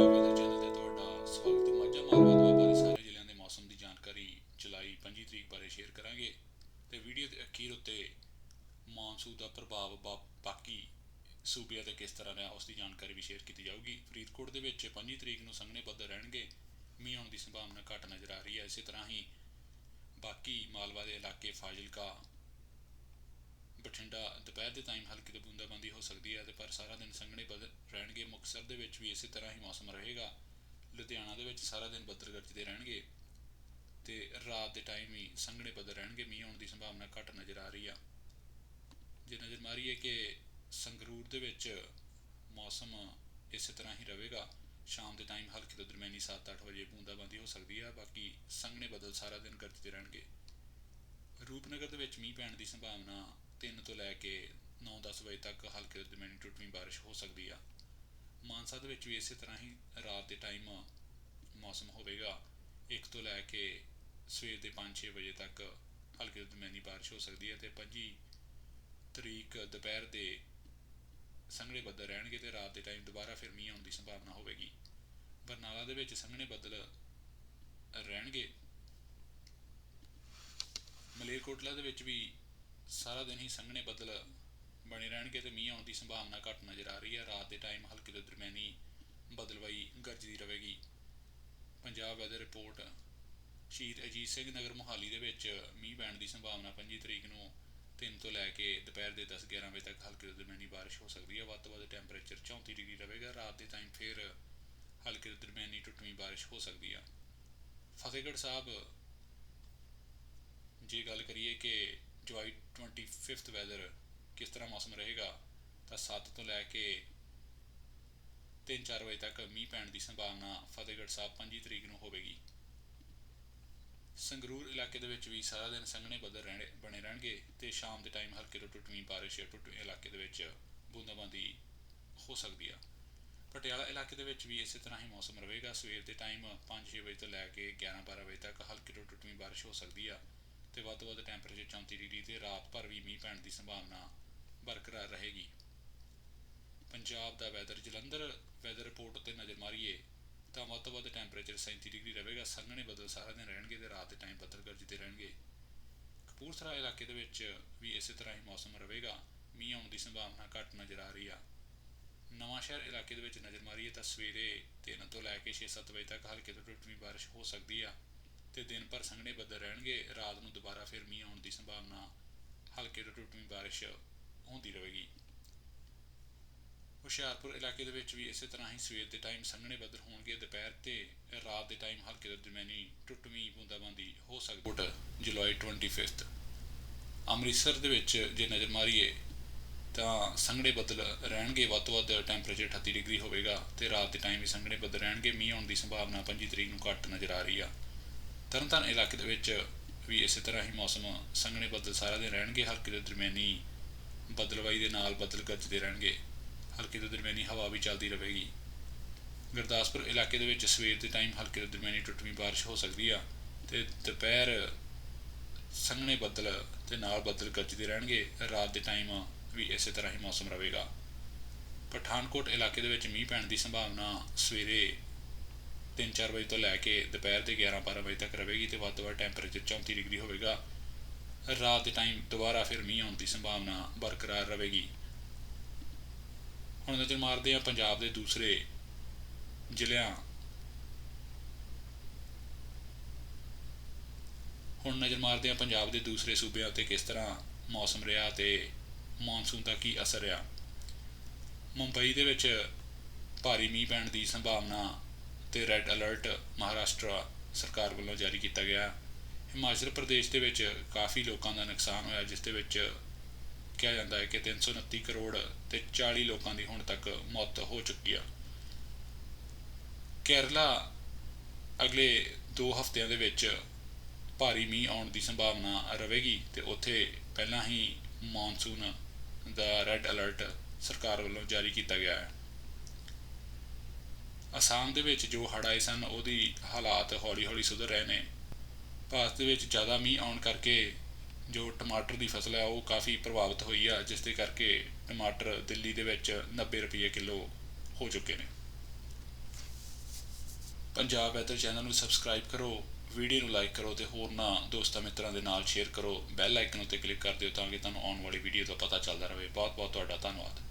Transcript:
Punjab weather channel ਤੇ ਤੁਹਾਡਾ ਸਵਾਗਤ ਹੈ ਮਾਝਾ ਮਾਲਵਾ ਦੁਆਬਾ ਦੇ ਸਾਰੇ ਜ਼ਿਲ੍ਹਿਆਂ ਦੇ ਮੌਸਮ ਦੀ ਜਾਣਕਾਰੀ ਜੁਲਾਈ 25 ਤਰੀਕ ਬਾਰੇ ਸ਼ੇਅਰ ਕਰਾਂਗੇ ਤੇ ਵੀਡੀਓ ਦੇ ਅਖੀਰ ਉੱਤੇ ਮੌਨਸੂਨ ਦਾ ਪ੍ਰਭਾਵ ਬਾ- ਬਾਕੀ ਸੂਬਿਆਂ ਤੇ ਕਿਸ ਤਰ੍ਹਾਂ ਰਿਹਾ ਉਸ ਦੀ ਜਾਣਕਾਰੀ ਵੀ ਸ਼ੇਅਰ ਕੀਤੀ ਜਾਊਗੀ ਫਰੀਦਕੋਟ ਦੇ ਵਿੱਚ 25 ਤਰੀਕ ਨੂੰ ਸੰਘਣੇ ਬੱਦਲ ਰਹਿਣਗੇ ਮੀਂਹ ਆਉਣ ਦੀ ਸੰਭਾਵਨਾ ਘੱਟ ਨਜ਼ਰ ਆ ਰਹੀ ਹੈ ਇਸੇ ਤਰ੍ਹਾਂ ਹੀ ਬਾਕੀ ਮਾਲਵਾ ਦੇ ਇਲਾਕੇ ਫਾਜ਼ਿਲਕਾ ਬਠਿੰਡਾ, ਦੁਪਹਿਰ ਦੇ ਟਾਈਮ ਹਲਕੀ ਤੋਂ ਬੂੰਦਾਬਾਂਦੀ ਹੋ ਸਕਦੀ ਹੈ ਤੇ ਪਰ ਸਾਰਾ ਦਿਨ ਸੰਘਣੇ ਬੱਦਲ ਰਹਿਣਗੇ। ਮੁਕਤਸਰ ਦੇ ਵਿੱਚ ਵੀ ਇਸੇ ਤਰ੍ਹਾਂ ਹੀ ਮੌਸਮ ਰਹੇਗਾ। ਲੁਧਿਆਣਾ ਦੇ ਵਿੱਚ ਸਾਰਾ ਦਿਨ ਬੱਦਲ ਗਰਜਦੇ ਰਹਿਣਗੇ ਤੇ ਰਾਤ ਦੇ ਟਾਈਮ ਹੀ ਸੰਘਣੇ ਬੱਦਲ ਰਹਿਣਗੇ। ਮੀਂਹ ਆਉਣ ਦੀ ਸੰਭਾਵਨਾ ਘੱਟ ਨਜ਼ਰ ਆ ਰਹੀ ਆ। ਜੇ ਨਜ਼ਰ ਮਾਰੀਏ ਕਿ ਸੰਗਰੂਰ ਦੇ ਵਿੱਚ ਮੌਸਮ ਇਸੇ ਤਰ੍ਹਾਂ ਹੀ ਰਹੇਗਾ। ਸ਼ਾਮ ਦੇ ਟਾਈਮ ਹਲਕੀ ਤੋਂ ਦਰਮਿਆਨੀ 7-8 ਵਜੇ ਬੂੰਦਾਬਾਂਦੀ ਹੋ ਸਕਦੀ ਆ, ਬਾਕੀ ਸੰਘਣੇ ਬੱਦਲ ਸਾਰਾ ਦਿਨ ਗਰਜਦੇ ਰਹਿਣਗੇ। ਰੂਪਨਗਰ ਦੇ ਵਿੱਚ ਮੀਂਹ ਪੈਣ ਦੀ ਸੰਭਾਵਨਾ 3 ਤੋਂ ਲੈ ਕੇ 9-10 ਵਜੇ ਤੱਕ ਹਲਕੀ ਤੋਂ ਦਰਮਿਆਨੀ ਟੁੱਟਵੀਂ ਬਾਰਿਸ਼ ਹੋ ਸਕਦੀ ਆ। ਮਾਨਸਾ ਦੇ ਵਿੱਚ ਵੀ ਇਸੇ ਤਰ੍ਹਾਂ ਹੀ ਰਾਤ ਦੇ ਟਾਈਮ ਮੌਸਮ ਹੋਵੇਗਾ। 1 ਤੋਂ ਲੈ ਕੇ ਸਵੇਰ ਦੇ 5-6 ਵਜੇ ਤੱਕ ਹਲਕੀ ਤੋਂ ਦਰਮਿਆਨੀ ਬਾਰਿਸ਼ ਹੋ ਸਕਦੀ ਹੈ ਤੇ 25 ਤਰੀਕ ਦੁਪਹਿਰ ਦੇ ਸੰਘਣੇ ਬੱਦਲ ਰਹਿਣਗੇ ਤੇ ਰਾਤ ਦੇ ਟਾਈਮ ਦੁਬਾਰਾ ਫਿਰ ਮੀਂਹ ਆਉਣ ਦੀ ਸੰਭਾਵਨਾ ਹੋਵੇਗੀ। ਬਰਨਾਲਾ ਦੇ ਵਿੱਚ ਸੰਘਣੇ ਬੱਦਲ ਰਹਿਣਗੇ। ਮਲੇਰਕੋਟਲਾ ਦੇ ਵਿੱਚ ਵੀ ਸਾਰਾ ਦਿਨ ਹੀ ਸੰਘਣੇ ਬੱਦਲ ਬਣੇ ਰਹਿਣਗੇ ਤੇ ਮੀਂਹ ਆਉਣ ਦੀ ਸੰਭਾਵਨਾ ਘੱਟ ਨਜ਼ਰ ਆ ਰਹੀ ਹੈ। ਰਾਤ ਦੇ ਟਾਈਮ ਹਲਕੀ ਤੋਂ ਦਰਮਿਆਨੀ ਬਦਲਵਾਈ ਗਰਜਦੀ ਰਹੇਗੀ। ਪੰਜਾਬ ਵੈਦਰ ਰਿਪੋਰਟ ਸ਼ਹੀਦ ਅਜੀਤ ਸਿੰਘ ਨਗਰ ਮੁਹਾਲੀ ਦੇ ਵਿੱਚ ਮੀਂਹ ਪੈਣ ਦੀ ਸੰਭਾਵਨਾ 25 ਤਰੀਕ ਨੂੰ 3 ਤੋਂ ਲੈ ਕੇ ਦੁਪਹਿਰ ਦੇ 10-11 ਵਜੇ ਤੱਕ ਹਲਕੀ ਤੋਂ ਦਰਮਿਆਨੀ ਬਾਰਿਸ਼ ਹੋ ਸਕਦੀ ਹੈ। ਵੱਧ ਤੋਂ ਵੱਧ ਟੈਂਪਰੇਚਰ 34 ਡਿਗਰੀ ਰਹੇਗਾ। ਰਾਤ ਦੇ ਟਾਈਮ ਫਿਰ ਹਲਕੀ ਤੋਂ ਦਰਮਿਆਨੀ ਟੁੱਟਵੀਂ ਬਾਰਿਸ਼ ਹੋ ਸਕਦੀ ਹੈ ਫਤਿਹਗੜ੍ਹ ਸਾਹਿਬ, ਜੇ ਗੱਲ ਕਰੀਏ ਕਿ ਜੁਲਾਈ 25th ਵੈਦਰ ਕਿਸ ਤਰ੍ਹਾਂ ਮੌਸਮ ਰਹੇਗਾ, ਤਾਂ 7 ਤੋਂ ਲੈ ਕੇ 3-4 ਵਜੇ ਤੱਕ ਮੀਂਹ ਪੈਣ ਦੀ ਸੰਭਾਵਨਾ ਫਤਿਹਗੜ੍ਹ ਸਾਹਿਬ 25 ਤਰੀਕ ਨੂੰ ਹੋਵੇਗੀ। ਸੰਗਰੂਰ ਇਲਾਕੇ ਦੇ ਵਿੱਚ ਵੀ ਸਾਰਾ ਦਿਨ ਸੰਘਣੇ ਬੱਦਲ ਰਹਿਣੇ, ਬਣੇ ਰਹਿਣਗੇ ਤੇ ਸ਼ਾਮ ਦੇ ਟਾਈਮ ਹਲਕੇ ਤੋਂ ਟੁੱਟਵੀਂ ਬਾਰਿਸ਼ ਟੁੱਟਵੇਂ ਇਲਾਕੇ ਦੇ ਵਿੱਚ ਬੂੰਦਾਬਾਂਦੀ ਹੋ ਸਕਦੀ ਆ। ਪਟਿਆਲਾ ਇਲਾਕੇ ਦੇ ਵਿੱਚ ਵੀ ਇਸੇ ਤਰ੍ਹਾਂ ਹੀ ਮੌਸਮ ਰਹੇਗਾ। ਸਵੇਰ ਦੇ ਟਾਈਮ 5-6 ਵਜੇ ਤੋਂ ਲੈ ਕੇ 11-12 ਵਜੇ ਤੱਕ ਹਲਕੀ ਤੋਂ ਟੁੱਟਵੀਂ ਬਾਰਿਸ਼ ਹੋ ਸਕਦੀ ਆ। ਤੇ ਵੱਧ ਤੋਂ ਵੱਧ ਟੈਂਪਰੇਚਰ 34 ਡਿਗਰੀ ਤੇ ਰਾਤ ਭਰ ਵੀ ਮੀਂਹ ਪੈਣ ਦੀ ਸੰਭਾਵਨਾ ਬਰਕਰਾਰ ਰਹੇਗੀ। ਪੰਜਾਬ ਦਾ ਵੈਦਰ ਜਲੰਧਰ ਵੈਦਰ ਰਿਪੋਰਟ ਉੱਤੇ ਨਜ਼ਰ ਮਾਰੀਏ, ਤਾਂ ਵੱਧ ਤੋਂ ਵੱਧ ਟੈਂਪਰੇਚਰ 37 ਡਿਗਰੀ ਰਹੇਗਾ, ਸੰਘਣੇ ਬੱਦਲ ਸਾਰਾ ਦਿਨ ਰਹਿਣਗੇ ਤੇ ਰਾਤ ਦੇ ਟਾਈਮ ਬੱਦਲ ਗਰਜਦੇ ਰਹਿਣਗੇ। ਕਪੂਰਥਲਾ ਇਲਾਕੇ ਦੇ ਵਿੱਚ ਵੀ ਇਸੇ ਤਰ੍ਹਾਂ ਹੀ ਮੌਸਮ ਰਹੇਗਾ, ਮੀਂਹ ਆਉਣ ਦੀ ਸੰਭਾਵਨਾ ਘੱਟ ਨਜ਼ਰ ਆ ਰਹੀ ਆ। ਨਵਾਂ ਸ਼ਹਿਰ ਇਲਾਕੇ ਦੇ ਵਿੱਚ ਨਜ਼ਰ ਮਾਰੀਏ ਤਾਂ ਸਵੇਰੇ 3 ਤੋਂ ਲੈ ਕੇ 6-7 ਵਜੇ ਤੱਕ ਹਲਕੇ ਤੋਂ ਟੁੱਟਵੀਂ ਬਾਰਿਸ਼ ਹੋ ਸਕਦੀ ਆ। ਤੇ ਦਿਨ ਭਰ ਸੰਘਣੇ ਬੱਦਲ ਰਹਿਣਗੇ, ਰਾਤ ਨੂੰ ਦੁਬਾਰਾ ਫਿਰ ਮੀਂਹ ਆਉਣ ਦੀ ਸੰਭਾਵਨਾ ਹਲਕੇ ਤੋਂ ਟੁੱਟਵੀਂ ਬਾਰਿਸ਼ ਹੁੰਦੀ ਰਹੇਗੀ। ਹੁਸ਼ਿਆਰਪੁਰ ਇਲਾਕੇ ਦੇ ਵਿੱਚ ਵੀ ਇਸੇ ਤਰ੍ਹਾਂ ਹੀ ਸਵੇਰ ਦੇ ਟਾਈਮ ਸੰਘਣੇ ਬੱਦਲ ਹੋਣਗੇ, ਦੁਪਹਿਰ ਤੇ ਰਾਤ ਦੇ ਟਾਈਮ ਹਲਕੇ ਤੋਂ ਦਰਮਿਆਨੀ ਟੁੱਟਵੀਂ ਬੂੰਦਾਬਾਂਦੀ ਹੋ ਸਕਦੀ ਹੈ। ਜੁਲਾਈ 25th ਅੰਮ੍ਰਿਤਸਰ ਦੇ ਵਿੱਚ ਜੇ ਨਜ਼ਰ ਮਾਰੀਏ ਤਾਂ ਸੰਘਣੇ ਬੱਦਲ ਰਹਿਣਗੇ, ਵੱਧ ਤੋਂ ਵੱਧ ਟੈਂਪਰੇਚਰ 38 ਡਿਗਰੀ ਹੋਵੇਗਾ ਤੇ ਰਾਤ ਦੇ ਟਾਈਮ ਵੀ ਸੰਘਣੇ ਬੱਦਲ ਰਹਿਣਗੇ, ਮੀਂਹ ਆਉਣ ਦੀ ਸੰਭਾਵਨਾ 25 ਤਰੀਕ ਨੂੰ ਘੱਟ ਨਜ਼ਰ ਆ ਰਹੀ ਆ। ਤਰਨਤਾਰਨ ਇਲਾਕੇ ਦੇ ਵਿੱਚ ਵੀ ਇਸੇ ਤਰ੍ਹਾਂ ਹੀ ਮੌਸਮ ਸੰਘਣੇ ਬੱਦਲ ਸਾਰਾ ਦਿਨ ਰਹਿਣਗੇ, ਹਲਕੇ ਤੋਂ ਦਰਮਿਆਨੀ ਬਦਲਵਾਈ ਦੇ ਨਾਲ ਬੱਦਲ ਗੱਜਦੇ ਰਹਿਣਗੇ, ਹਲਕੀ ਤੋਂ ਦਰਮਿਆਨੀ ਹਵਾ ਵੀ ਚੱਲਦੀ ਰਹੇਗੀ। ਗੁਰਦਾਸਪੁਰ ਇਲਾਕੇ ਦੇ ਵਿੱਚ ਸਵੇਰ ਦੇ ਟਾਈਮ ਹਲਕੀ ਤੋਂ ਦਰਮਿਆਨੀ ਟੁੱਟਵੀਂ ਬਾਰਿਸ਼ ਹੋ ਸਕਦੀ ਆ ਤੇ ਦੁਪਹਿਰ ਸੰਘਣੇ ਬੱਦਲ ਤੇ ਨਾਲ ਬੱਦਲ ਗੱਜਦੇ ਰਹਿਣਗੇ, ਰਾਤ ਦੇ ਟਾਈਮ ਵੀ ਇਸੇ ਤਰ੍ਹਾਂ ਹੀ ਮੌਸਮ ਰਹੇਗਾ। ਪਠਾਨਕੋਟ ਇਲਾਕੇ ਦੇ ਵਿੱਚ ਮੀਂਹ ਪੈਣ ਦੀ ਸੰਭਾਵਨਾ ਸਵੇਰੇ 3-4 ਵਜੇ ਤੋਂ ਲੈ ਕੇ ਦੁਪਹਿਰ ਦੇ 11-12 ਵਜੇ ਤੱਕ ਰਹੇਗੀ ਤੇ ਵੱਧ ਤੋਂ ਵੱਧ ਟੈਂਪਰੇਚਰ 34 ਡਿਗਰੀ ਹੋਵੇਗਾ। ਰਾਤ ਦੇ ਟਾਈਮ ਦੁਬਾਰਾ ਫਿਰ ਮੀਂਹ ਆਉਣ ਦੀ ਸੰਭਾਵਨਾ ਬਰਕਰਾਰ ਰਹੇਗੀ। ਹੁਣ ਨਜ਼ਰ ਮਾਰਦੇ ਹਾਂ ਪੰਜਾਬ ਦੇ ਦੂਸਰੇ ਜ਼ਿਲ੍ਹਿਆਂ। ਹੁਣ ਨਜ਼ਰ ਮਾਰਦੇ ਹਾਂ ਪੰਜਾਬ ਦੇ ਦੂਸਰੇ ਸੂਬਿਆਂ ਉੱਤੇ ਕਿਸ ਤਰ੍ਹਾਂ ਮੌਸਮ ਰਿਹਾ ਤੇ ਮੌਨਸੂਨ ਦਾ ਕੀ ਅਸਰ ਰਿਹਾ। ਮੁੰਬਈ ਦੇ ਵਿੱਚ ਭਾਰੀ ਮੀਂਹ ਪੈਣ ਦੀ ਸੰਭਾਵਨਾ ਤੇ ਰੈੱਡ ਅਲਰਟ ਮਹਾਰਾਸ਼ਟਰ ਸਰਕਾਰ ਵੱਲੋਂ ਜਾਰੀ ਕੀਤਾ ਗਿਆ। ਹਿਮਾਚਲ ਪ੍ਰਦੇਸ਼ ਦੇ ਵਿੱਚ ਕਾਫੀ ਲੋਕਾਂ ਦਾ ਨੁਕਸਾਨ ਹੋਇਆ, ਜਿਸ ਦੇ ਵਿੱਚ ਕਿਹਾ ਜਾਂਦਾ ਹੈ ਕਿ 329 ਕਰੋੜ ਤੇ 40 ਲੋਕਾਂ ਦੀ ਹੁਣ ਤੱਕ ਮੌਤ ਹੋ ਚੁੱਕੀ ਆ। ਕੇਰਲਾ ਅਗਲੇ 2 ਹਫ਼ਤਿਆਂ ਦੇ ਵਿੱਚ ਭਾਰੀ ਮੀਂਹ ਆਉਣ ਦੀ ਸੰਭਾਵਨਾ ਰਹੇਗੀ ਤੇ ਉੱਥੇ ਪਹਿਲਾਂ ਹੀ ਮੌਨਸੂਨ ਦਾ ਰੈੱਡ ਅਲਰਟ ਸਰਕਾਰ ਵੱਲੋਂ ਜਾਰੀ ਕੀਤਾ ਗਿਆ ਹੈ। ਅਸਾਮ ਦੇ ਵਿੱਚ ਜੋ ਹੜ੍ਹ ਆਏ ਸਨ, ਉਹਦੀ ਹਾਲਾਤ ਹੌਲੀ-ਹੌਲੀ ਸੁਧਰ ਰਹੇ ਨੇ। ਭਾਰਤ ਦੇ ਵਿੱਚ ਜ਼ਿਆਦਾ ਮੀਂਹ ਆਉਣ ਕਰਕੇ ਜੋ ਟਮਾਟਰ ਦੀ ਫਸਲ ਹੈ ਉਹ ਕਾਫੀ ਪ੍ਰਭਾਵਿਤ ਹੋਈ ਆ, ਜਿਸ ਦੇ ਕਰਕੇ ਟਮਾਟਰ ਦਿੱਲੀ ਦੇ ਵਿੱਚ 90 ਰੁਪਏ ਕਿਲੋ ਹੋ ਚੁੱਕੇ ਨੇ। ਪੰਜਾਬ ਵੈਦਰ ਚੈਨਲ ਨੂੰ ਸਬਸਕ੍ਰਾਈਬ ਕਰੋ, ਵੀਡੀਓ ਨੂੰ ਲਾਈਕ ਕਰੋ ਤੇ ਹੋਰਨਾਂ ਦੋਸਤਾਂ ਮਿੱਤਰਾਂ ਦੇ ਨਾਲ ਸ਼ੇਅਰ ਕਰੋ। ਬੈਲ ਆਈਕਨ ਉੱਤੇ ਕਲਿੱਕ ਕਰ ਦਿਓ ਤਾਂ ਕਿ ਤੁਹਾਨੂੰ ਆਉਣ ਵਾਲੀ ਵੀਡੀਓ ਦਾ ਪਤਾ ਚੱਲਦਾ ਰਹੇ। ਬਹੁਤ ਬਹੁਤ ਤੁਹਾਡਾ ਧੰਨਵਾਦ।